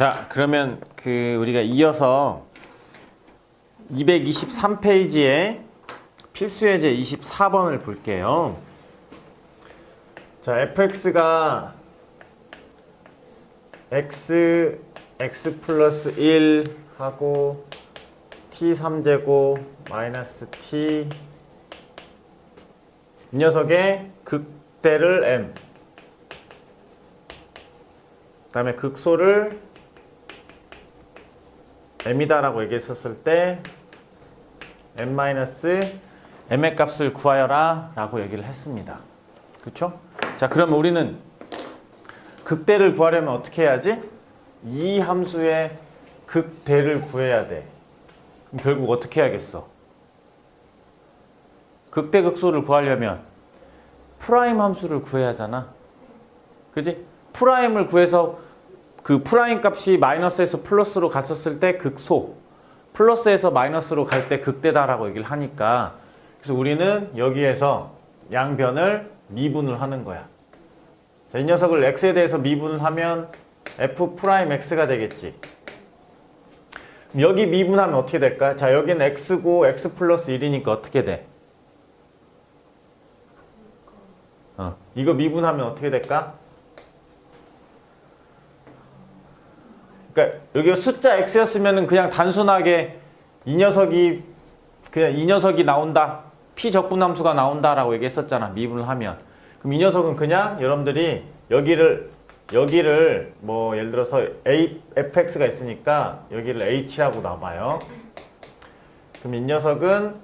자, 그러면 그 우리가 이어서 223페이지에 필수 예제 24번을 볼게요. 자, fx가 x x 플러스 1 하고 t 3제곱 마이너스 t 이 녀석의 극대를 m 그 다음에 극소를 m이다라고 얘기했었을 때 m 마이너스 m의 값을 구하여라 라고 얘기를 했습니다. 그쵸? 자 그러면 우리는 극대를 구하려면 어떻게 해야지? 이 함수의 극대를 구해야 돼. 그럼 결국 어떻게 해야겠어? 극대 극소를 구하려면 프라임 함수를 구해야 하잖아. 그지? 프라임을 구해서 그 프라임 값이 마이너스에서 플러스로 갔었을 때 극소, 플러스에서 마이너스로 갈 때 극대다라고 얘기를 하니까 그래서 우리는 여기에서 양변을 미분을 하는 거야. 자, 이 녀석을 x에 대해서 미분을 하면 f 프라임 x가 되겠지. 여기 미분하면 어떻게 될까? 자, 여기는 x고 x 플러스 1이니까 어떻게 돼? 어, 이거 미분하면 어떻게 될까? 그러니까 여기 숫자 x였으면은 그냥 단순하게 이 녀석이 그냥 이 녀석이 나온다. p 적분함수가 나온다라고 얘기했었잖아. 미분을 하면. 그럼 이 녀석은 그냥 여러분들이 여기를 여기를 뭐 예를 들어서 a fx가 있으니까 여기를 h라고 나와요. 그럼 이 녀석은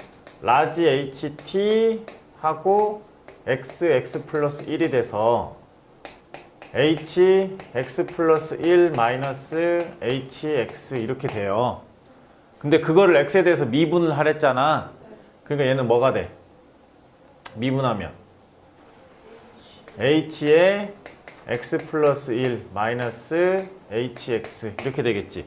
라지 ht 하고 x x 플러스 1이 돼서 h x 플러스 1 마이너스 h x 이렇게 돼요. 근데 그거를 x에 대해서 미분을 하랬잖아. 그러니까 얘는 뭐가 돼? 미분하면 h에 x 플러스 1 마이너스 hx 이렇게 되겠지.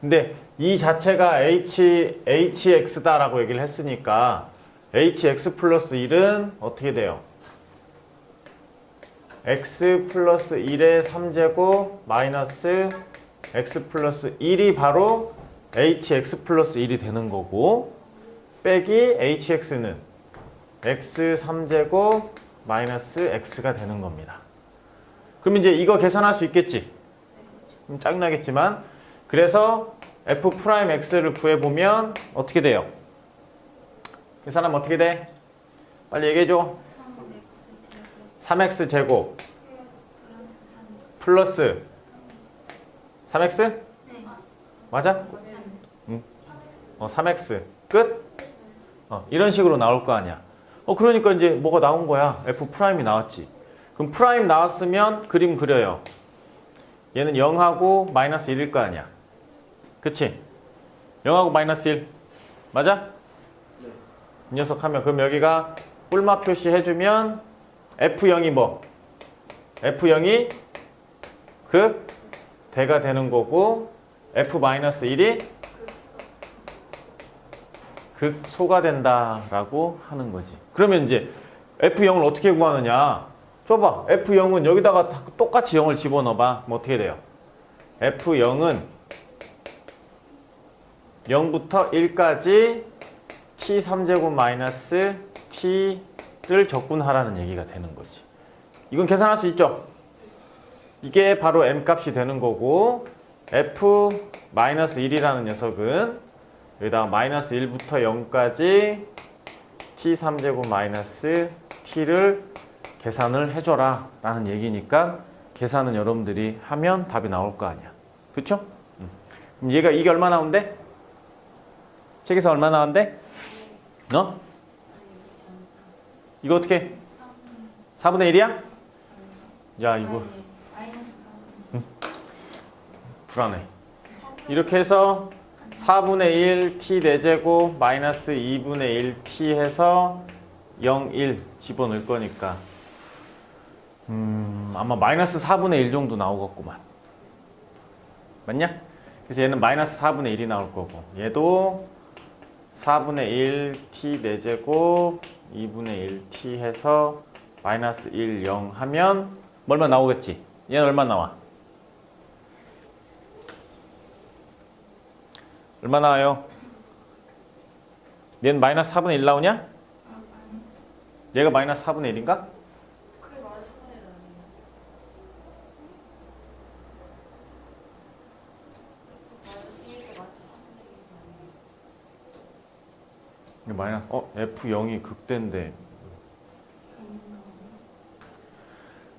근데 이 자체가 h hx다라고 얘기를 했으니까 hx 플러스 1은 어떻게 돼요? X 플러스 1의 3제곱 마이너스 x 플러스 1이 바로 hx 플러스 1이 되는 거고 빼기 hx는 x 3제곱 마이너스 x가 되는 겁니다. 그럼 이제 이거 계산할 수 있겠지? 좀 짜증나겠지만 그래서 f 프라임 x를 구해보면 어떻게 돼요? 계산하면 어떻게 돼? 빨리 얘기해줘. 3x 제곱 플러스 3x? 맞아? 응. 어, 3x 끝? 어, 이런 식으로 나올 거 아니야. 어, 그러니까 이제 뭐가 나온 거야. f 프라임이 나왔지. 그럼 프라임 나왔으면 그림 그려요. 얘는 0하고 마이너스 1일 거 아니야. 그치? 0하고 마이너스 1. 맞아? 이 녀석 하면 그럼 여기가 뿔마 표시 해주면 F0이 뭐? F0이 그 대가 되는 거고 F-1이 극소가 된다라고 하는 거지. 그러면 이제 F0을 어떻게 구하느냐? 줘봐. F0은 여기다가 다 똑같이 0을 집어넣어봐. 뭐 어떻게 돼요? F0은 0부터 1까지 t 3제곱 마이너스 t 를 적분하라는 얘기가 되는 거지. 이건 계산할 수 있죠? 이게 바로 m 값이 되는 거고 f 마이너스 1이라는 녀석은 여기다가 마이너스 1부터 0까지 t 3제곱 마이너스 t를 계산을 해줘라 라는 얘기니까 계산은 여러분들이 하면 답이 나올 거 아니야. 그쵸? 음. 그럼 얘가 이게 얼마 나온대? 책에서 얼마 나온대? 어? 이거 어떻게? 4분의 1이야? 야 이거 불안해. 이렇게 해서 4분의 1 t 4제곱 마이너스 2분의 1 t 해서 0, 1 집어넣을 거니까 음 아마 마이너스 4분의 1 정도 나오겠구만. 맞냐? 그래서 얘는 마이너스 4분의 1이 나올 거고 얘도 4분의 1 t 4제곱 2분의 1t 해서 마이너스 1, 0 하면 얼마 나오겠지? 얘는 얼마 나와? 얼마 나와요? 얘는 마이너스 4분의 1 나오냐? 얘가 마이너스 4분의 1인가? F0이 극대인데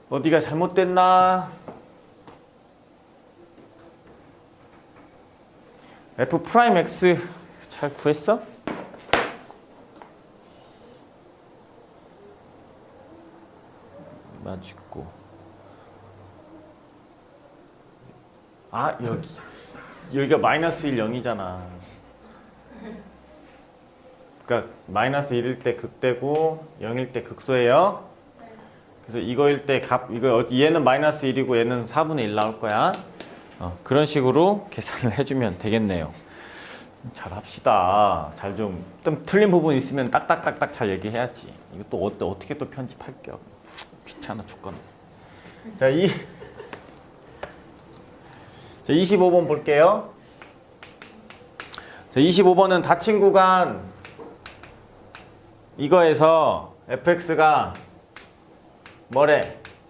어디가 잘못됐나? F 프라임 X 잘 구했어? 맞고 아 여기 여기가 마이너스 1 0이잖아 그러니까 마이너스 1일 때 극대고 0일 때 극소예요. 그래서 이거일 때 값 이거 어- 얘는 마이너스 1이고 얘는 4분의 1 나올 거야. 어, 그런 식으로 계산을 해주면 되겠네요. 잘 합시다. 잘 좀 좀 틀린 부분 있으면 딱딱딱딱 잘 얘기해야지. 이거 또 어때 어떻게 또 편집할게요. 귀찮아 죽겠네. 자, 이 자, 25번 볼게요. 자, 25번은 닫힌 구간 이거에서 fx가 뭐래?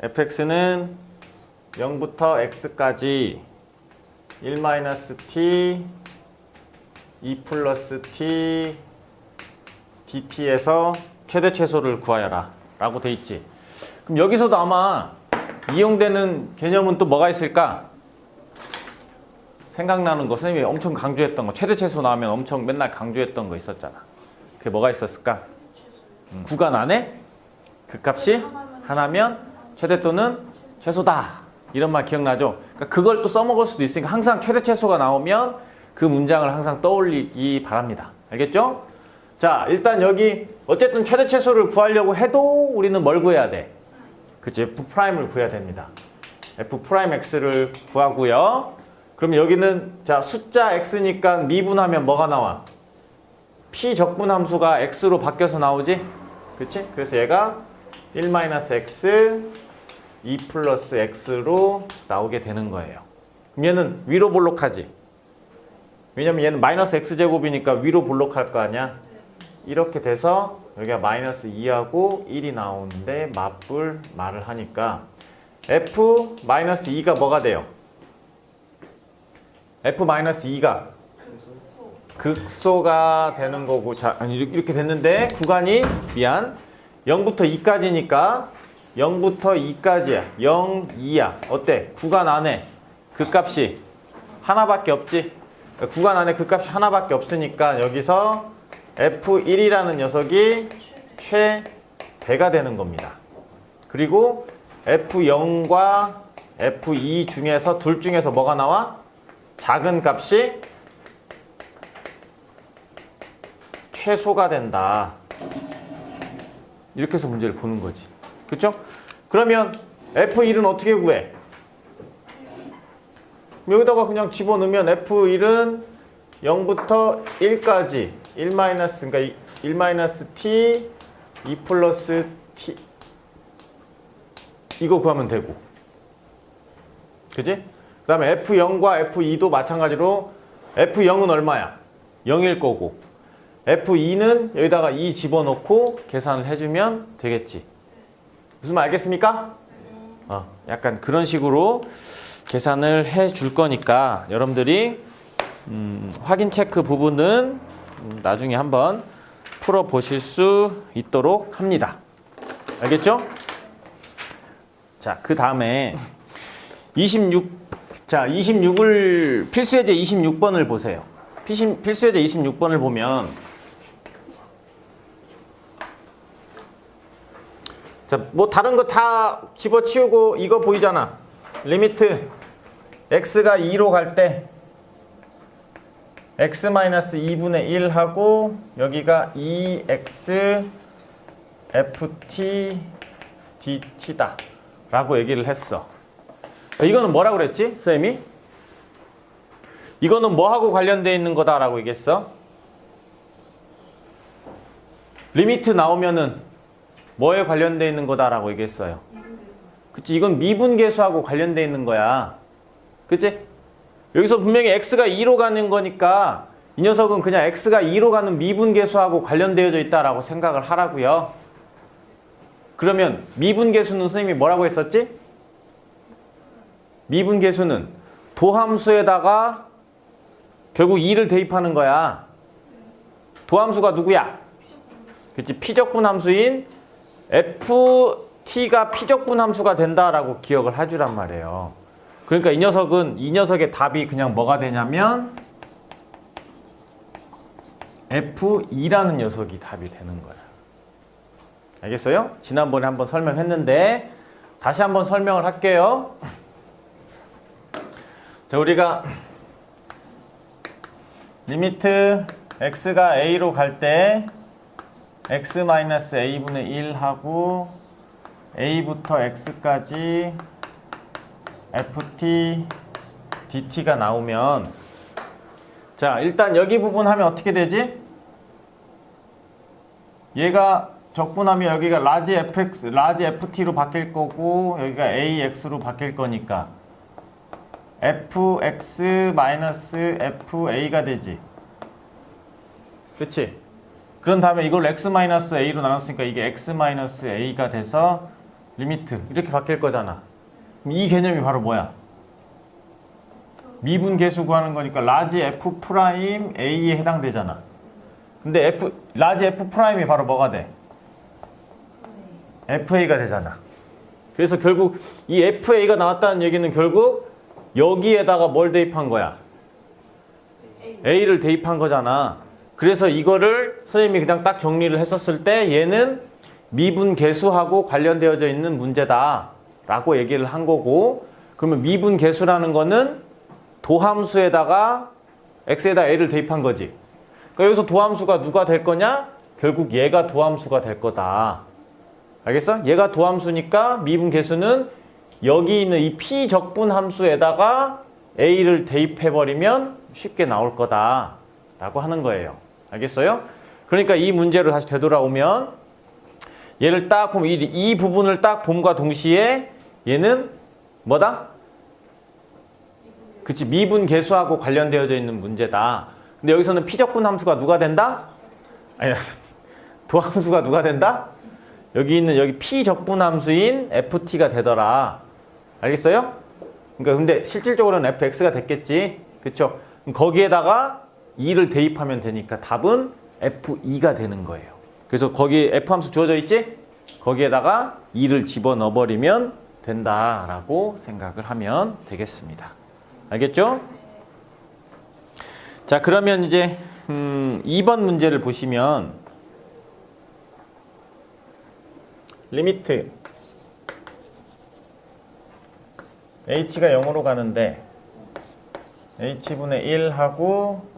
fx는 0부터 x까지 1-t 2 플러스 t dt에서 최대 최소를 구하여라 라고 돼 있지 그럼 여기서도 아마 이용되는 개념은 또 뭐가 있을까? 생각나는 거 선생님이 엄청 강조했던 거 최대 최소 나오면 엄청 맨날 강조했던 거 있었잖아 그게 뭐가 있었을까? 음, 구간 안에 그 값이 하나면 최대 또는 최소다 이런 말 기억나죠? 그러니까 그걸 또 써먹을 수도 있으니까 항상 최대 최소가 나오면 그 문장을 항상 떠올리기 바랍니다 알겠죠? 자 일단 여기 어쨌든 최대 최소를 구하려고 해도 우리는 뭘 구해야 돼? 그치 f 프라임을 구해야 됩니다 f 프라임 x를 구하고요 그럼 여기는 자 숫자 x니까 미분하면 뭐가 나와? p 적분 함수가 x로 바뀌어서 나오지? 그치? 그래서 얘가 1-x 2 플러스 x로 나오게 되는 거예요. 얘는 위로 볼록하지? 왜냐면 얘는 마이너스 x제곱이니까 위로 볼록할 거 아니야? 이렇게 돼서 여기가 마이너스 2하고 1이 나오는데 맞불 말을 하니까 f 마이너스 2가 뭐가 돼요? f 마이너스 2가 극소가 되는 거고 자 아니 이렇게- 됐는데 구간이 미안. 0부터 2까지니까 0부터 2까지야. 0, 2야. 어때? 구간 안에 그 값이 하나밖에 없지? 구간 안에 그 값이 하나밖에 없으니까 여기서 F1이라는 녀석이 최대가 되는 겁니다. 그리고 F0과 F2 중에서 둘 중에서 뭐가 나와? 작은 값이 최소가 된다. 이렇게 해서 문제를 보는 거지. 그쵸? 그러면 F1은 어떻게 구해? 여기다가 그냥 집어넣으면 F1은 0부터 1까지 1 마이너스 그러니까 1 마이너스 t 2 플러스 t 이거 구하면 되고 그지? 그 다음에 F0과 F2도 마찬가지로 F0은 얼마야? 0일 거고 F2는 여기다가 2 집어넣고 계산을 해주면 되겠지. 무슨 말 알겠습니까? 어, 약간 그런 식으로 계산을 해 줄 거니까 여러분들이 음, 확인 체크 부분은 음, 나중에 한번 풀어 보실 수 있도록 합니다. 알겠죠? 자, 그 다음에 26, 자, 26을 필수예제 26번을 보세요. 필수예제 26번을 보면 자, 뭐 다른 거 다 집어치우고 이거 보이잖아. 리미트 x가 2로 갈 때 x-2분의 1 하고 여기가 2x ft dt다 라고 얘기를 했어. 자, 이거는 뭐라고 그랬지? 선생님이? 이거는 뭐하고 관련되어 있는 거다라고 얘기했어? 리미트 나오면은 뭐에 관련되어 있는 거다라고 얘기했어요. 그치 이건 미분계수하고 관련되어 있는 거야. 그치? 여기서 분명히 x가 2로 가는 거니까 이 녀석은 그냥 x가 2로 가는 미분계수하고 관련되어져 있다라고 생각을 하라고요. 그러면 미분계수는 선생님이 뭐라고 했었지? 미분계수는 도함수에다가 결국 2를 대입하는 거야. 도함수가 누구야? 그치 피적분 함수인 ft가 피적분 함수가 된다라고 기억을 해주란 말이에요. 그러니까 이 녀석은 이 녀석의 답이 그냥 뭐가 되냐면 f2라는 녀석이 답이 되는 거야. 알겠어요? 지난번에 한번 설명했는데 다시 한번 설명을 할게요. 자, 우리가 리미트 x가 a로 갈때 x-a분의 1 하고 a부터 x까지 ft dt가 나오면 자 일단 여기 부분 하면 어떻게 되지? 얘가 적분하면 여기가 라지 fx, 라지 ft로 바뀔 거고 여기가 ax로 바뀔 거니까 fx fa가 되지. 그치? 그런 다음에 이걸 x-a로 나눴으니까 이게 x-a가 돼서 리미트 이렇게 바뀔 거잖아. 이 개념이 바로 뭐야? 미분 계수 구하는 거니까 라지 f 프라임 a에 해당되잖아. 근데 f 라지 f 프라임이 바로 뭐가 돼? fa가 되잖아. 그래서 결국 이 fa가 나왔다는 얘기는 결국 여기에다가 뭘 대입한 거야? a를 대입한 거잖아. 그래서 이거를 선생님이 그냥 딱 정리를 했었을 때 얘는 미분 계수하고 관련되어져 있는 문제다 라고 얘기를 한 거고 그러면 미분 계수라는 거는 도함수에다가 x에다 a를 대입한 거지. 그러니까 여기서 도함수가 누가 될 거냐? 결국 얘가 도함수가 될 거다. 알겠어? 얘가 도함수니까 미분 계수는 여기 있는 이 p 적분 함수에다가 a를 대입해 버리면 쉽게 나올 거다 라고 하는 거예요. 알겠어요? 그러니까 이 문제로 다시 되돌아오면 얘를 딱 보면 이, 이 부분을 딱 봄과 동시에 얘는 뭐다? 그치 미분 계수하고 관련되어져 있는 문제다. 근데 여기서는 피적분 함수가 누가 된다? 아니 도함수가 누가 된다? 여기 있는 여기 피적분 함수인 ft가 되더라. 알겠어요? 그러니까 근데 실질적으로는 fx가 됐겠지. 그쵸? 거기에다가 2를 대입하면 되니까 답은 f2가 되는 거예요. 그래서 거기 f 함수 주어져 있지? 거기에다가 2를 집어넣어 버리면 된다라고 생각을 하면 되겠습니다. 알겠죠? 자, 그러면 이제 음, 2번 문제를 보시면 리미트 h가 0으로 가는데 h분의 1 하고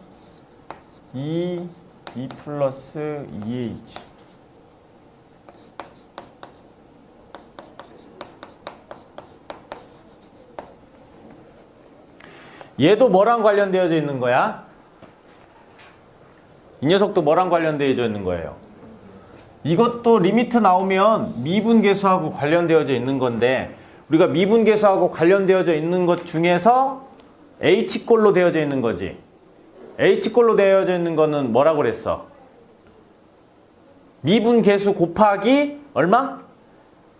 2, 2 플러스 2h 얘도 뭐랑 관련되어져 있는 거야? 이 녀석도 뭐랑 관련되어져 있는 거예요? 이것도 리미트 나오면 미분계수하고 관련되어져 있는 건데 우리가 미분계수하고 관련되어져 있는 것 중에서 H꼴로 되어져 있는 거지. H꼴로 되어져 있는 거는 뭐라고 그랬어? 미분계수 곱하기 얼마?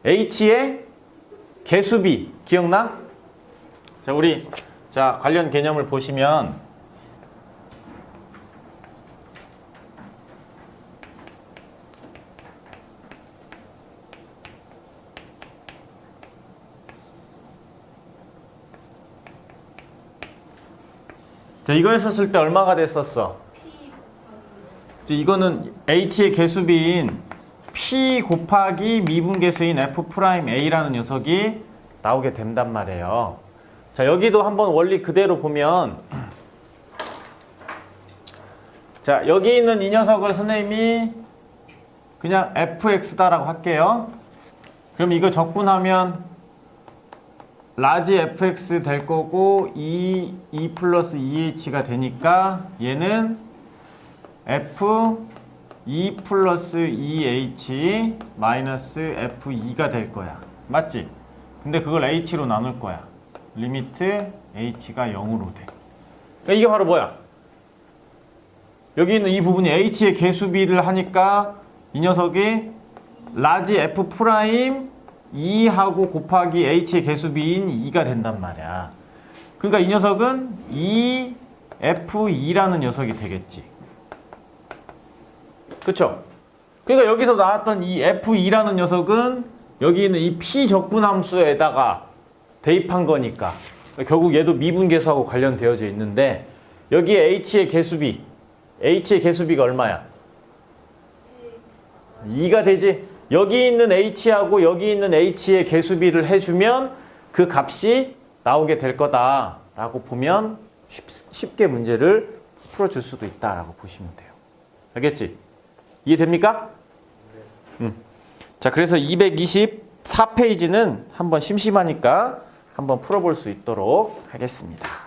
H의 계수비 기억나? 자 우리 자 관련 개념을 보시면 자 이거 했었을 때 얼마가 됐었어? 그치, 이거는 h의 개수비인 p 곱하기 미분계수인 f 프라임 a라는 녀석이 나오게 된단 말이에요. 자 여기도 한번 원리 그대로 보면 자 여기 있는 이 녀석을 선생님이 그냥 fx다라고 할게요. 그럼 이거 적분하면 라지 fx 될 거고 2, 2 플러스 2h가 되니까 얘는 f 2 플러스 2h 마이너스 f2가 될 거야. 맞지? 근데 그걸 h로 나눌 거야. 리미트 h가 0으로 돼. 그러니까 이게 바로 뭐야? 여기 있는 이 부분이 h의 개수비를 하니까 이 녀석이 라지 f 프라임 2하고 곱하기 h의 개수비인 2가 된단 말이야. 그러니까 이 녀석은 2 f2라는 녀석이 되겠지. 그쵸? 그러니까 여기서 나왔던 이 f2라는 녀석은 여기 있는 이 p 적분함수에다가 대입한 거니까 결국 얘도 미분계수하고 관련되어져 있는데 여기에 h의 개수비 h의 개수비가 얼마야? 2가 되지. 여기 있는 h하고 여기 있는 h의 개수비를 해주면 그 값이 나오게 될 거다라고 보면 쉽, 쉽게 문제를 풀어줄 수도 있다라고 보시면 돼요. 알겠지? 이해됩니까? 음. 자, 그래서 224페이지는 한번 심심하니까 한번 풀어볼 수 있도록 하겠습니다.